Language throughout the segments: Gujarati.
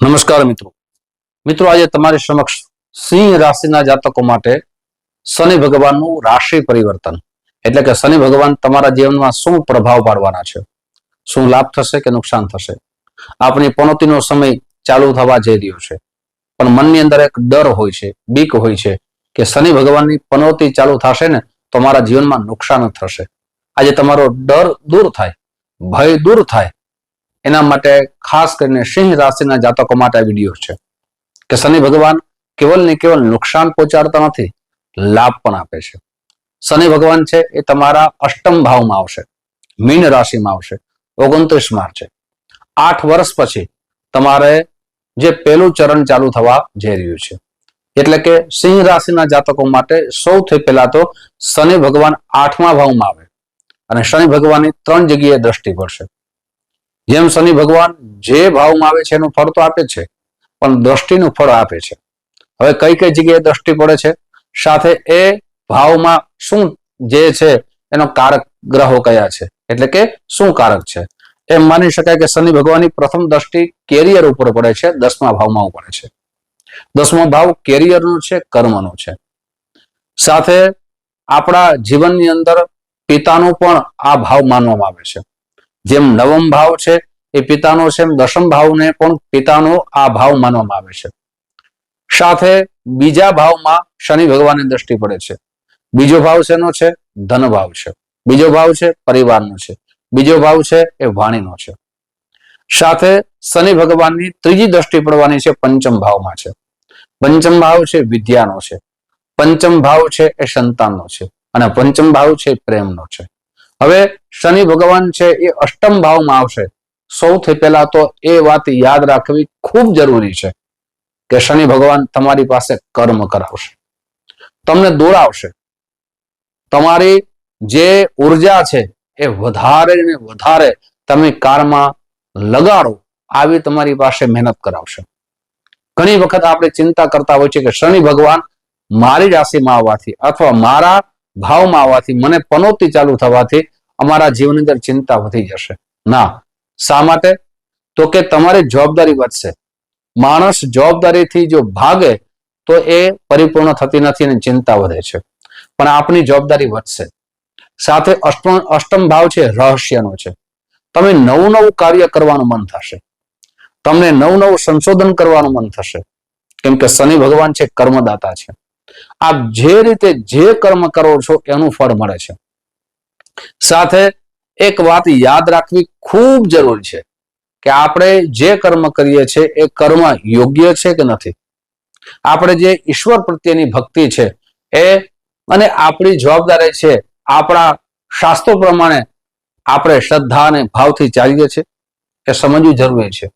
નમસ્કાર મિત્રો. મિત્રો, આજે તમારી સમક્ષ સિંહ રાશિના જાતકો માટે શનિ ભગવાનનું રાશિ પરિવર્તન. એટલે કે શનિ ભગવાન તમારા જીવનમાં શું પ્રભાવ પાડવાના છે? શું લાભ થશે કે નુકસાન થશે? આપણી પનોતીનો સમય ચાલુ થવા જઈ રહ્યો છે. પણ મનની અંદર એક ડર હોય છે, બીક હોય છે કે શનિ ભગવાનની પનોતી ચાલુ થશે ને, તો મારા જીવનમાં નુકસાન થશે. આજે તમારો ડર દૂર થાય, ભય દૂર થાય એના માટે ખાસ કરીને સિંહ રાશિના જાતકો માટે આ વીડિયો છે. કે શનિ ભગવાન કેવલ ને કેવલ નુકસાન પહોંચાડતા નથી, લાભ પણ આપે છે. શનિ ભગવાન છે એ તમારા અષ્ટમ ભાવમાં આવશે, મીન રાશિમાં આવશે, ઓગણત્રીસ માર્ચે આઠ વર્ષ પછી તમારે જે પહેલું ચરણ ચાલુ થવા જઈ રહ્યું છે. એટલે કે સિંહ રાશિના જાતકો માટે સૌથી પહેલા તો શનિ ભગવાન આઠમા ભાવમાં આવે. અને શનિ ભગવાનની ત્રણ જગ્યાએ દ્રષ્ટિ પડશે. જેમ શનિ ભગવાન જે ભાવમાં આવે છે એનું ફળ તો આપે છે, પણ દ્રષ્ટિનું ફળ આપે છે. હવે કઈ કઈ જગ્યાએ દ્રષ્ટિ પડે છે? સાથે એ ભાવમાં શું જે છે એનો કારક ગ્રહો કયા છે? એટલે કે શું કારક છે? એમ માની શકાય કે શનિ ભગવાનની પ્રથમ દ્રષ્ટિ કેરિયર ઉપર પડે છે, દસમા ભાવમાં પડે છે. દસમો ભાવ કેરિયરનો છે, કર્મનો છે. સાથે આપણા જીવનની અંદર પિતાનો પણ આ ભાવ માનવામાં આવે છે. જેમ નવમ ભાવ છે, એ પિતાનો છે, એમ દશમ ભાવને પણ પિતાનો આ ભાવ માનવામાં આવે છે. સાથે બીજા ભાવમાં શનિ ભગવાનની દ્રષ્ટિ પડે છે. બીજો ભાવ શેનો છે? ધન ભાવ છે. બીજો ભાવ છે? પરિવારનો છે. બીજો ભાવ છે? એ વાણીનો છે. સાથે શનિ ભગવાનની ત્રીજી દ્રષ્ટિ પડવાની છે, પંચમ ભાવમાં છે. પંચમ ભાવ છે, વિદ્યાનો છે. પંચમ ભાવ છે, એ સંતાનનો છે. અને પંચમ ભાવ છે પ્રેમનો છે. હવે શનિ ભગવાન છે એ અષ્ટમ ભાવમાં આવશે. સૌથી પહેલા તો એ વાત યાદ રાખવી ખૂબ જરૂરી છે કે શનિ ભગવાન તમારી પાસે કર્મ કરાવશે. તમને દોડાવશે. તમારી જે ઊર્જા છે એ વધારે ને વધારે તમે કારમાં લગાડો, આવી તમારી પાસે મહેનત કરાવશે. ઘણી વખત આપણે ચિંતા કરતા હોય છે કે શનિ ભગવાન મારી રાશિમાં આવવાથી અથવા મારા ભાવમાં આવવાથી, મને પનોતી ચાલુ થવાથી અમારા જીવનની અંદર ચિંતા વધી જશે. ના, શા માટે? તો કે તમારી જવાબદારી વધશે. માણસ જવાબદારીથી જો ભાગે, તો એ પરિપૂર્ણ થતી નથી અને ચિંતા વધે છે. પણ આપની જવાબદારી વધશે. સાથે અષ્ટમ ભાવ છે, રહસ્યનો છે. તમે નવું નવું કાર્ય કરવાનું મન થશે. તમને નવું નવું સંશોધન કરવાનું મન થશે. કેમ કે શનિ ભગવાન છે, કર્મદાતા છે. આપ જે રીતે જે કર્મ કરો છો, એનું ફળ મળે છે. સાથે એક વાત યાદ રાખવી ખૂબ જરૂરી છે કે આપણે જે કર્મ કરીએ છીએ, એ કર્મ યોગ્ય છે કે નથી? આપણે જે ઈશ્વર પ્રત્યેની ભક્તિ છે, એ અને આપણી જવાબદારી છે, આપણા શાસ્ત્રો પ્રમાણે આપણે શ્રદ્ધા અને ભાવથી ચાલીએ છીએ. એ સમજવું જરૂરી છે.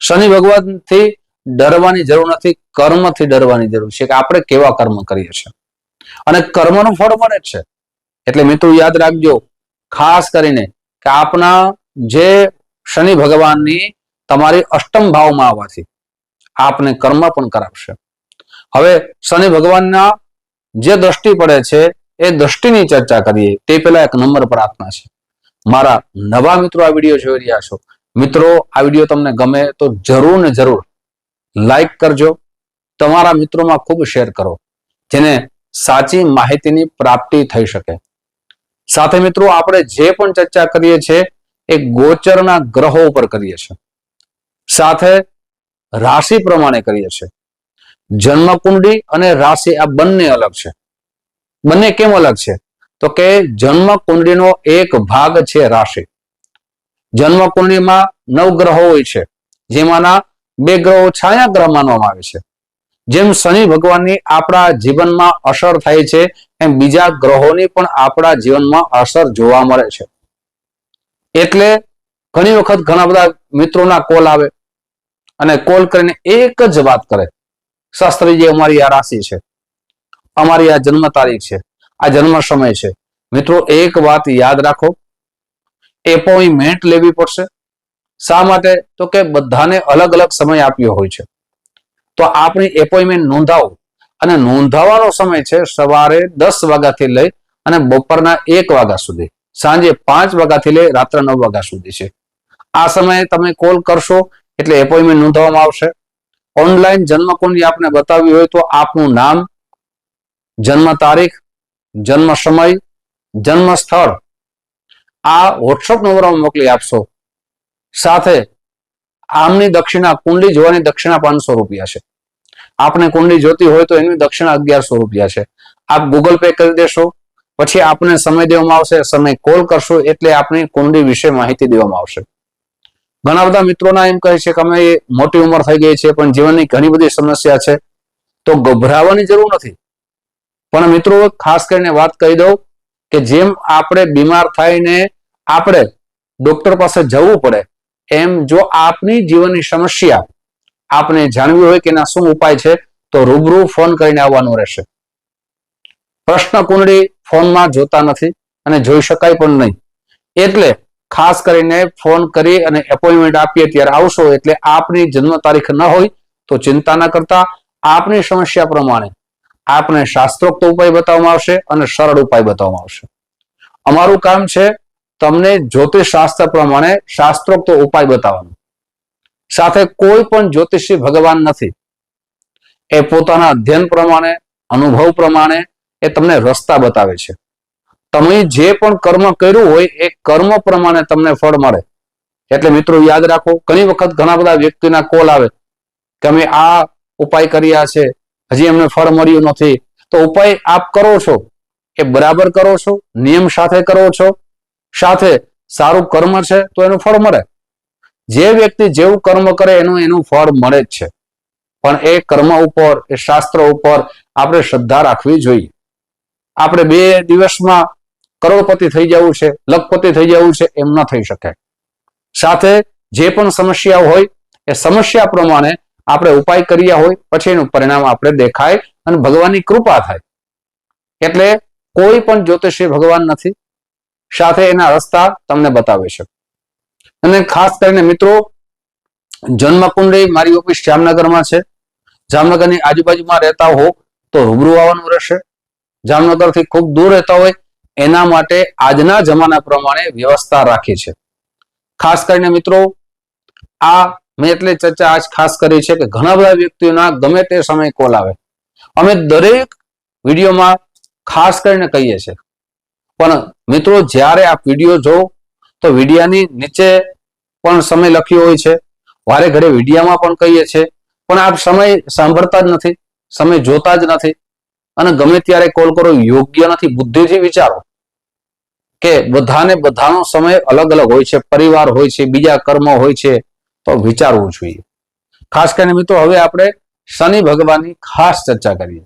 શનિ ભગવાનથી ડરવાની જરૂર નથી, કર્મથી ડરવાની જરૂર છે કે આપણે કેવા કર્મ કરીએ છીએ. અને કર્મનું ફળ મળે જ છે. એટલે મિત્રો યાદ રાખજો, ખાસ કરીને કે આપના જે શનિ ભગવાનની તમારી અષ્ટમ ભાવમાં આવવાથી આપને કર્મ પણ કરાવશે. હવે શનિ ભગવાનના જે દ્રષ્ટિ પડે છે, એ દ્રષ્ટિની ચર્ચા કરીએ. તે પહેલા એક નંબર પ્રાર્થના છે. મારા નવા મિત્રો આ વીડિયો જોઈ રહ્યા છો. મિત્રો, આ વીડિયો તમને ગમે તો જરૂર ને જરૂર લાઈક કરજો. તમારા મિત્રોમાં ખૂબ શેર કરો. જેને સાચી માહિતીની પ્રાપ્તિ થઈ શકે. સાથે મિત્રો, આપણે જે પણ ચર્ચા કરીએ છીએ, એ ગોચરના ગ્રહો ઉપર કરીએ છીએ. સાથે રાશિ પ્રમાણે કરીએ છીએ. જન્મકુંડી અને રાશિ આ બંને અલગ છે. બંને કેમ અલગ છે? તો કે જન્મ કુંડળીનો એક ભાગ છે રાશિ. જન્મ કુંડળીમાં નવ ગ્રહો હોય છે. જેમાંના બે ગ્રહો છાયા ગ્રહ માનવામાં આવે છે. જેમ શનિ ભગવાનની આપણા જીવનમાં અસર થાય છે, એમ બીજા ગ્રહોની પણ આપણા જીવનમાં અસર જોવા મળે છે. એટલે ઘણી વખત ઘણા બધા મિત્રોના કોલ આવે અને કોલ કરીને એક જ વાત કરે. શાસ્ત્રીજી અમારી આ રાશિ છે, અમારી આ જન્મ તારીખ છે, આ જન્મ સમય છે, મિત્રો, એક વાત યાદ રાખો. એપોઇન્ટમેન્ટ લેવી પડશે. શા માટે? તો કે બધાને અલગ અલગ સમય આપ્યો હોય છે. તો આપણી એપોઇન્ટમેન્ટ નોંધાવો. અને નોંધાવવાનો સમય છે સવારે દસ વાગ્યાથી લઈ અને બપોરના એક વાગ્યા સુધી. સાંજે પાંચ વાગ્યાથી લઈ રાત્રે નવ વાગ્યા સુધી છે. આ સમયે તમે કોલ કરશો એટલે એપોઇન્ટમેન્ટ નોંધવામાં આવશે. ઓનલાઈન જન્મ કુંડલી આપને બતાવી હોય તો આપનું નામ, જન્મ તારીખ, જન્મ સમય, જન્મ સ્થળ. આ વોટ્સઅપ નંબરમાં મોકલી આપશો. સાથે આમની દક્ષિણા કુંડલી જોવાની દક્ષિણા પાંચસો રૂપિયા છે. આપને કુંડલી જોતી હોય તો એની દક્ષિણા અગિયારસો રૂપિયા છે. આપ ગૂગલ પે કરી દેશો. પછી આપને સમય દેવામાં આવશે, સમય કોલ કરશો એટલે આપની કુંડલી વિશે માહિતી દેવામાં આવશે. ઘણા બધા મિત્રોના એમ કહે છે કે અમે મોટી ઉંમર થઈ ગઈ છે, પણ જીવનની ઘણી બધી સમસ્યા છે. તો ગભરાવાની જરૂર નથી. પણ મિત્રો, ખાસ કરીને વાત કહી દઉં કે જેમ આપણે બીમાર થઈને આપણે ડોક્ટર પાસે જવું પડે એમ જો આપની જીવનની સમસ્યા આપને જાણવી હોય કે એના શું ઉપાય છે, તો રૂબરૂ ફોન કરીને આવવાનું રહેશે. પ્રશ્ન કુંડળી ફોનમાં જોતા નથી અને જોઈ શકાય પણ નહીં. એટલે ખાસ કરીને ફોન કરી અને એપોઇન્ટમેન્ટ આપીએ ત્યારે આવશો એટલે આપની જન્મ તારીખ ન હોય તો ચિંતા ન કરતા. આપની સમસ્યા પ્રમાણે આપને શાસ્ત્રોક્ત ઉપાય બતાવવામાં આવશે અને સરળ ઉપાય બતાવવામાં આવશે. અમારું કામ છે તમને જ્યોતિષ શાસ્ત્ર પ્રમાણે શાસ્ત્રોક્ત ઉપાય બતાવવાનો. સાથે કોઈ પણ જ્યોતિષી ભગવાન નથી. એ પોતાના અધ્યયન પ્રમાણે, અનુભવ પ્રમાણે એ તમને રસ્તા બતાવે છે. તમે જે પણ કર્મ કર્યું હોય, એ કર્મ પ્રમાણે તમને ફળ મળે. એટલે મિત્રો યાદ રાખો, ઘણી વખત ઘણા બધા વ્યક્તિના કોલ આવે કે અમે આ ઉપાય કર્યા છે, હજી એમને ફળ મળ્યું નથી. તો ઉપાય આપ કરો છો. એ બરાબર કરો છો, નિયમ સાથે કરો છો. સાથે સારું કર્મ છે તો એનું ફળ મળે. જે વ્યક્તિ જેવું કર્મ કરે એનું એનું ફળ મળે જ છે. પણ એ કર્મ ઉપર, એ શાસ્ત્ર ઉપર આપણે શ્રદ્ધા રાખવી જોઈએ. આપણે બે દિવસમાં કરોડપતિ થઈ જવું છે, લખપતિ થઈ જવું છે, એમ ન થઈ શકે. સાથે જે પણ સમસ્યા હોય, એ સમસ્યા પ્રમાણે આપણે ઉપાય કર્યા હોય, પછી એનું પરિણામ આપણે દેખાય અને ભગવાનની કૃપા થાય. એટલે કોઈ પણ જ્યોતિષી ભગવાન નથી સાથે એના રસ્તા તમને બતાવે છે અને ખાસ કરીને મિત્રો જન્મ કુંડળી મારી ઓફિસ જામનગરમાં છે. જામનગરની આજુબાજુમાં રહેતા હો તો રૂબરૂ આવવાનું રહેશે. જામનગરથી ખૂબ દૂર રહેતા હોય એના માટે આજના જમાના પ્રમાણે વ્યવસ્થા રાખી છે. ખાસ કરીને મિત્રો, આ મેં એટલે ચર્ચા આજ ખાસ કરી છે કે ઘણા બધા વ્યક્તિઓના ગમે તે સમય કોલ આવે. અમે દરેક વિડીયોમાં ખાસ કરીને કહીએ છીએ પણ મિત્રો જ્યારે આપ વીડિયો જો તો વિડીયાની નીચે પણ સમય લખ્યો હોય છે. વારે ઘડે વિડીયામાં પણ કહીએ છીએ પણ આપ સમય સાંભળતા જ નથી, સમય જોતા જ નથી. અને ગમે ત્યારે કોલ કરો, યોગ્ય નથી. બુદ્ધિથી વિચારો કે બધાને બધાનો સમય અલગ અલગ હોય છે. પરિવાર હોય છે, બીજા કર્મ હોય છે, તો વિચારવું જોઈએ. ખાસ કરીને મિત્રો, હવે આપણે શનિ ભગવાનની ખાસ ચર્ચા કરીએ.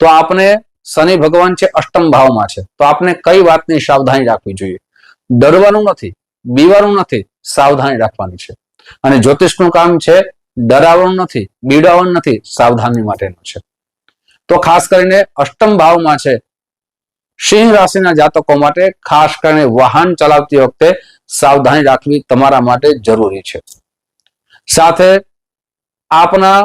તો આપણે શનિ ભગવાન છે, અષ્ટમ ભાવમાં છે. તો આપણે કઈ વાતની સાવધાની રાખવી જોઈએ? ડરવાનું નથી બીવાનું નથી, સાવધાની રાખવાની છે. અને જ્યોતિષનું કામ છે ડરાવવાનું નથી બીડાવવાનું નથી, સાવધાની માટેનું છે. તો ખાસ કરીને અષ્ટમ ભાવમાં છે, સિંહ રાશિના જાતકો માટે ખાસ કરીને વાહન ચલાવતી વખતે સાવધાની રાખવી તમારા માટે જરૂરી છે. સાથે આપના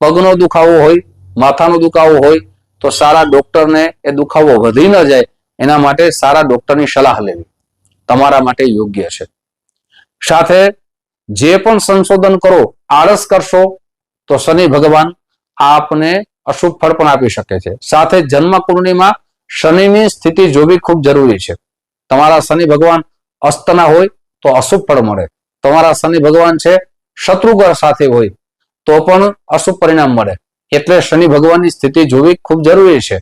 પગનો દુખાવો હોય, માથાનો દુખાવો હોય તો સારા ડોક્ટરને એ દુખાવો વધી ન જાય, એના માટે સારા ડોક્ટરની સલાહ લેવી. તમારા માટે યોગ્ય છે. સાથે જે પણ સંશોધન કરો, આળસ કરશો, તો શનિ ભગવાન આપને અશુભ ફળ પણ આપી શકે છે. સાથે જન્મ કુંડળીમાં શનિની સ્થિતિ જોવી ખૂબ જરૂરી છે. તમારા શનિ ભગવાન અસ્તના હોય, તો અશુભ ફળ મળે. તમારા શનિ ભગવાન છે શત્રુગ્રહ સાથે હોય, તો પણ અશુભ પરિણામ મળે. એટલે શનિ ભગવાનની સ્થિતિ જોવી ખૂબ જરૂરી છે.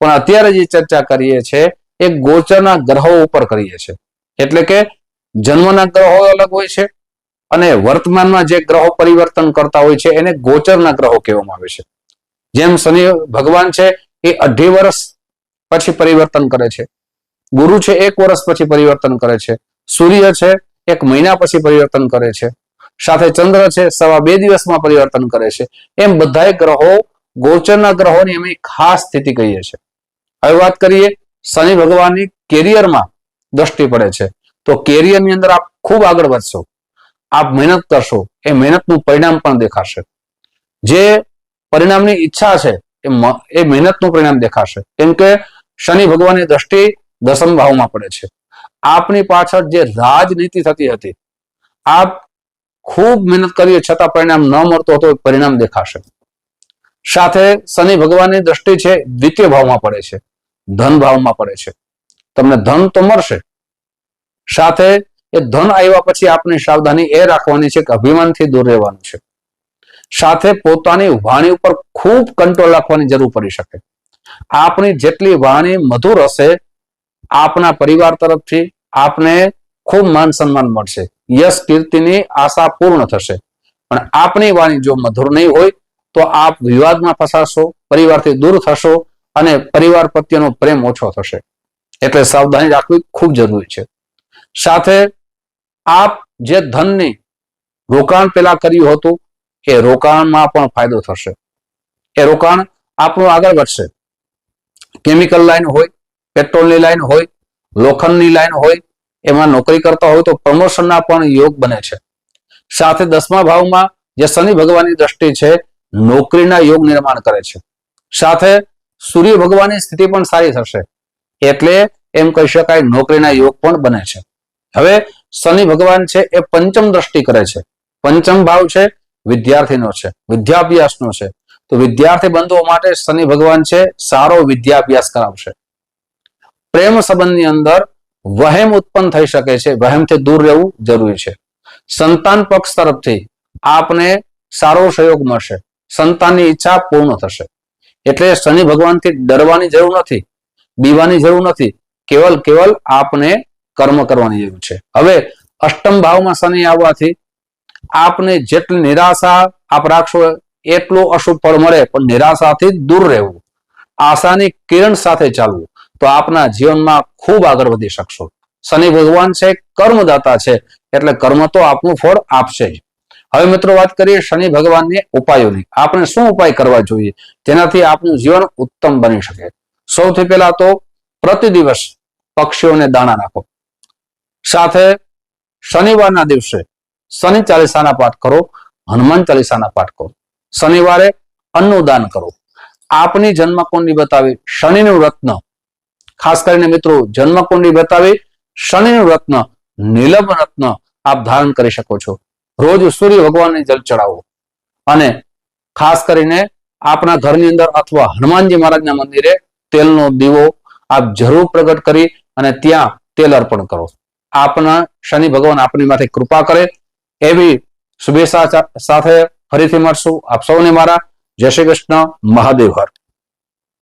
પણ અત્યારે જે ચર્ચા કરીએ છીએ એ ગોચરના ગ્રહો ઉપર કરીએ છીએ એટલે કે જન્મના ગ્રહો અલગ હોય છે અને વર્તમાનમાં જે ગ્રહો પરિવર્તન કરતા હોય છે, એને ગોચરના ગ્રહો કહેવામાં આવે છે. જેમ શનિ ભગવાન છે, એ અઢી વર્ષ પછી પરિવર્તન કરે છે. ગુરુ છે, એક વર્ષ પછી પરિવર્તન કરે છે. સૂર્ય છે, એક મહિના પછી પરિવર્તન કરે છે. સાથે ચંદ્ર છે, સવા બે દિવસમાં પરિવર્તન કરે છે. એમ બધાય ગ્રહો, ગોચરના ગ્રહોની અમે ખાસ સ્થિતિ કહીએ છીએ. હવે વાત કરીએ, શનિ ભગવાનની કેરિયરમાં દ્રષ્ટિ પડે છે. તો કેરિયરની અંદર આપ ખૂબ આગળ વધશો. આપ મહેનત કરશો. એ મહેનતનું પરિણામ પણ દેખાશે. જે પરિણામની ઈચ્છા છે, એ એ મહેનતનું પરિણામ દેખાશે. કેમ કે શનિ ભગવાનની દ્રષ્ટિ દસમ ભાવમાં પડે છે. આપની પાછળ જે રાજનીતિ થતી હતી, આપ ખૂબ મહેનત કરીએ છતાં પરિણામ ન મળતું તો પરિણામ દેખાશે. સાથે શનિ ભગવાનની દ્રષ્ટિ છે, દ્વિતીય ભાવમાં પડે છે. ધન ભાવમાં પડે છે. તમને ધન તો મળશે. સાથે એ ધન આવ્યા પછી આપની સાવધાની એ રાખવાની છે કે અભિમાનથી દૂર રહેવાનું છે. સાથે પોતાની વાણી ઉપર ખૂબ કંટ્રોલ રાખવાની જરૂર પડી શકે. આપની જેટલી વાણી મધુર હશે, આપના પરિવાર તરફથી આપને ખૂબ માન સન્માન મળશે. યશ કીર્તિની આશા પૂર્ણ થશે. પણ આપની વાણી જો મધુર નહીં હોય, તો આપ વિવાદમાં ફસાશો, પરિવારથી દૂર થશો અને પરિવાર પ્રત્યેનો પ્રેમ ઓછો થશે. એટલે સાવધાની રાખવી ખૂબ જરૂરી છે. સાથે આપ જે ધનની રોકાણ પેલા કર્યું હતું, એ રોકાણમાં પણ ફાયદો થશે. એ રોકાણ આપણું આગળ વધશે. કેમિકલ લાઈન હોય, પેટ્રોલની લાઈન હોય, લોખંડની લાઈન હોય એમાં નોકરી કરતા હોય તો પ્રમોશનના પણ યોગ બને છે. સાથે દસમા ભાવમાં જે શનિ ભગવાનની દ્રષ્ટિ છે, નોકરીના યોગ નિર્માણ કરે છે. સાથે સૂર્ય ભગવાનની સ્થિતિ પણ સારી થશે. એટલે એમ કહી શકાય નોકરીના યોગ પણ બને છે. હવે શનિ ભગવાન છે એ પંચમ દ્રષ્ટિ કરે છે. પંચમ ભાવ છે વિદ્યાર્થીનો છે, વિદ્યાભ્યાસનો છે. તો વિદ્યાર્થી બંધુઓ માટે શનિ ભગવાન છે સારો વિદ્યાભ્યાસ કરાવશે. પ્રેમ સંબંધની અંદર વહેમ ઉત્પન્ન થઈ શકે છે. વહેમથી દૂર રહેવું જરૂરી છે. સંતાન પક્ષ તરફથી આપને સારો સહયોગ મળશે. સંતાનની ઈચ્છા પૂર્ણ થશે. એટલે શનિ ભગવાનથી ડરવાની જરૂર નથી, બીવાની જરૂર નથી. કેવલ કેવલ આપને કર્મ કરવાની જરૂર છે. હવે અષ્ટમ ભાવમાં શનિ આવવાથી આપને જેટલી નિરાશા આપ રાખશો એટલું અશુભ ફળ મળે, પણ નિરાશાથી દૂર રહેવું. આશાની કિરણ સાથે ચાલવું. તો આપના જીવનમાં ખૂબ આગળ વધી શકશો. શનિ ભગવાન છે, કર્મદાતા છે, એટલે કર્મ તો આપનું ફળ આપશે જ. હવે મિત્રો વાત કરીએ શનિ ભગવાનની ઉપાયોની. આપણે શું ઉપાય કરવા જોઈએ? જેનાથી આપનું જીવન ઉત્તમ બની શકે. સૌથી પહેલા તો પ્રતિ દિવસ પક્ષીઓને દાણા નાખો. સાથે શનિવારના દિવસે શનિ ચાલીસાના પાઠ કરો, હનુમાન ચાલીસાના પાઠ કરો. શનિવારે અન્નનું દાન કરો. આપની જન્મકુંડી બતાવી? શનિનું રત્ન. ખાસ કરીને મિત્રો જન્મકુંડલી બતાવે શનિનું રત્ન, નીલમ રત્ન આપ ધારણ કરી શકો છો. રોજ સૂર્ય ભગવાનને જલ ચડાવો. અને ખાસ કરીને આપના ઘરની અંદર અથવા હનુમાનજી મહારાજના મંદિરે તેલનો દીવો આપ જરૂર પ્રગટ કરી અને ત્યાં તેલ અર્પણ કરો. આપના શનિ ભગવાન આપની માથે કૃપા કરે. એવી શુભેચ્છા સાથે ફરીથી મળશું. આપ સૌને મારા જય શ્રી કૃષ્ણ. મહાદેવ હર.